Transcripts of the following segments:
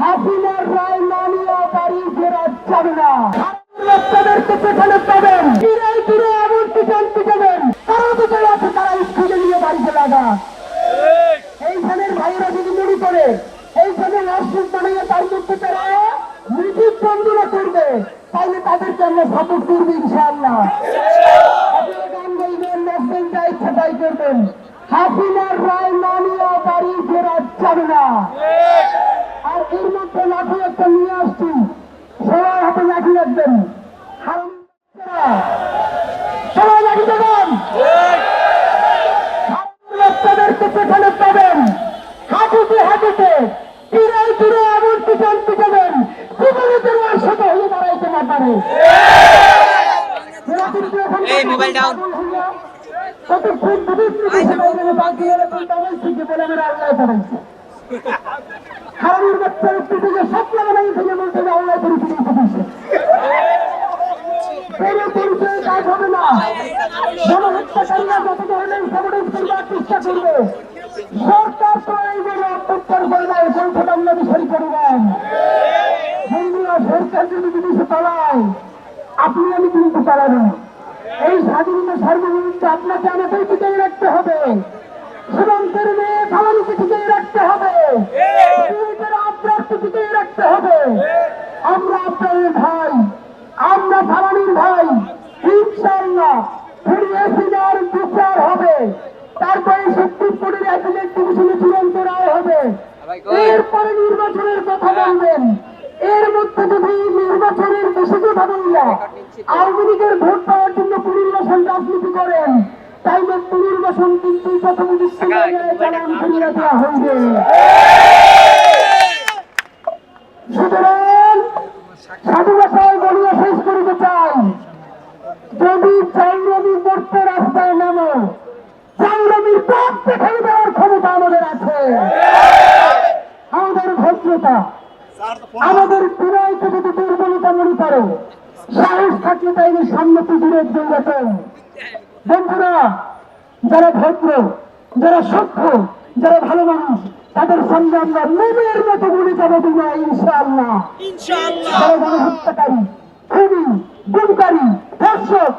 হাসিনার রায় মানিয়ে বাড়ি ফেরা যাবে না। তারা তো বন্ধুরা করবে, তাহলে তাদেরকে আমরা সাপোর্ট করব ইনশাআল্লাহ। গান ইচ্ছা তাই করবেন। হাসিনার রায় মানিয়ে বাড়ি ফেরা যাবে না। আর এর মধ্যে লাঠি একটা নিয়ে আসছি। সবাই হাতে লাঠি রাখবেন। সবাই লাঠি দেবেন। বাচ্চাদেরকে সেখানে পাবেন হাঁটুতে হাঁটুতে তীরে তীরে এমন পিছন পিছাবেন। জীবনে তোমার সাথে হয়ে দাঁড়াইতে না পারে। এই মোবাইল ডাউন। এরকম ডাবল থেকে বলে আমার আল্লাহ করেছে হারানোর বাচ্চা একটু থেকে স্বপ্ন বানাই থেকে বলতে হবে আল্লাহ তুমি দিয়েছে। কোনো পরিচয় কাজ হবে না। গণহত্যাকারীরা যত ধরনের সংগঠন করবার চেষ্টা করবে, সরকার এইভাবে অত্যাচার করবে সংখ্যাটা আমরা বিষয় করবেন বন্ধুরা, সরকার যদি জিনিস চালায় আপনি আমি কিন্তু চালাবো এই স্বাধীনতা সার্বভৌমত্ব আপনাকে আমাদের টিকিয়ে রাখতে হবে। সীমান্তের তারপরে সুপ্রিম কোর্টের অ্যাপিলেট চূড়ান্ত রায় হবে। এরপরে নির্বাচনের কথা বলবেন। এর মধ্যে যদি নির্বাচনের বেশি কথা বললা আওয়ামী লীগের ভোট পাওয়ার জন্য পুনর্বাসন রাজনীতি করেন। তাইলে পুনর্বাসন কিন্তু প্রথম চালান ফিরিয়ে দেওয়া হইবে। সুতরাং সাধু ভাষায় বলিয়া শেষ করিতে চাই। যদি চাইরবি পড়তে রাস্তায় নামো চাইরবির পথ দেখাই দেওয়ার ক্ষমতা আমাদের আছে। আমাদের ভদ্রতা আমাদের বিনয়কে যদি দুর্বলতা মনে করো সাহস থাকলে তাইলে সামনে পৃথিবীর দৌড়াতেন বন্ধুরা যারা ভদ্র যারা সভ্য যারা ভালো মানুষ তাদের সঙ্গে আমরা মেমের মতো বলে যাব বিনা ইনশাআল্লাহ। যারা গণহত্যাকারী ধর্ষক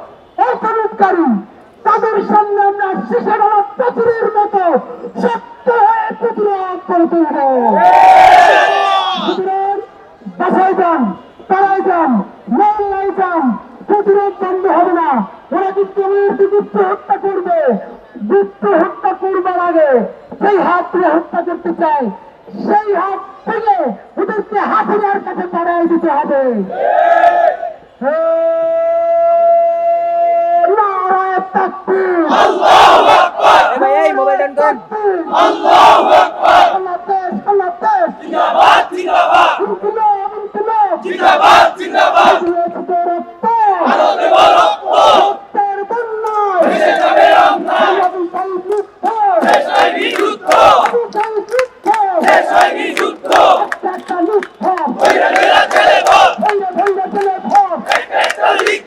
তাদের সামনে আমরা প্রচুরের মতো সত্য হয়ে প্রতিরোধ করে তুলব। সুতরাং বাসায় যান পাড়ায় যান মহল্লায় যান প্রতিরোধ বন্ধ হবে না। ওরা কিন্তু আমাদেরকে গুপ্ত হত্যা করবে। গুপ্ত হত্যা করবার আগে সেই হাত ধরে হত্যা করতে চায়। সেই হাত থেকে ওদেরকে হাসিনার কাছে পাড়ায় দিতে হবে। এই মোবাইল আইনি যুদ্ধ একটা একটা যুদ্ধ কইরা কইরা ছেলে ভোট ভৈরে ভৈরে চলে ভোট একটা লিখ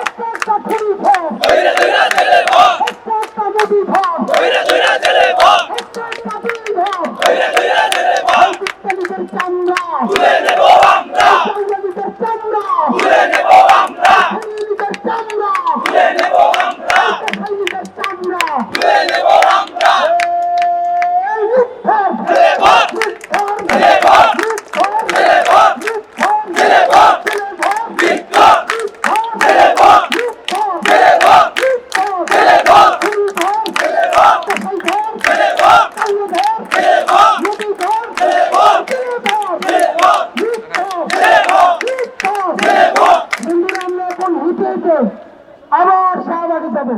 একটা একটা খুনি ভোট কইরা কইরা ছেলে ভোট একটা একটা মোদি ভোট কইরা কইরা ছেলে ভোট একটা একটা বিল ভোট কইরা কইরা ছেলে ভোট বিজ্ঞানীদের চামড়া তুলে নেব আমরা বিজ্ঞানীদের চামড়া তুলে নেব আমরা বিজ্ঞানীদের চামড়া তুলে নেব আমরা বিজ্ঞানীদের চামড়া তুলে নেব আমরা এই মিথ্যার ছেলে ভোট মিথ্যার ছেলে ভোট মিথ্যার ছেলে ভোট মিথ্যার ছেলে ভোট ছেলে ভোট বিক্রম মিথ্যার ছেলে ভোট মিথ্যার ছেলে ভোট মিথ্যার ছেলে ভোট খুনি ভোট ছেলে ভোট কসাই ভোট ছেলে ভোট কালো ভোট ছেলে ভোট মোদি ভোট ছেলে ভোট ছেলে ভোট ছেলে ভোট মিথ্যার ছেলে ভোট মিথ্যার ছেলে ভোট বন্ধুরা আমরা এখন হেঁটে আবার শাহবাগে যাব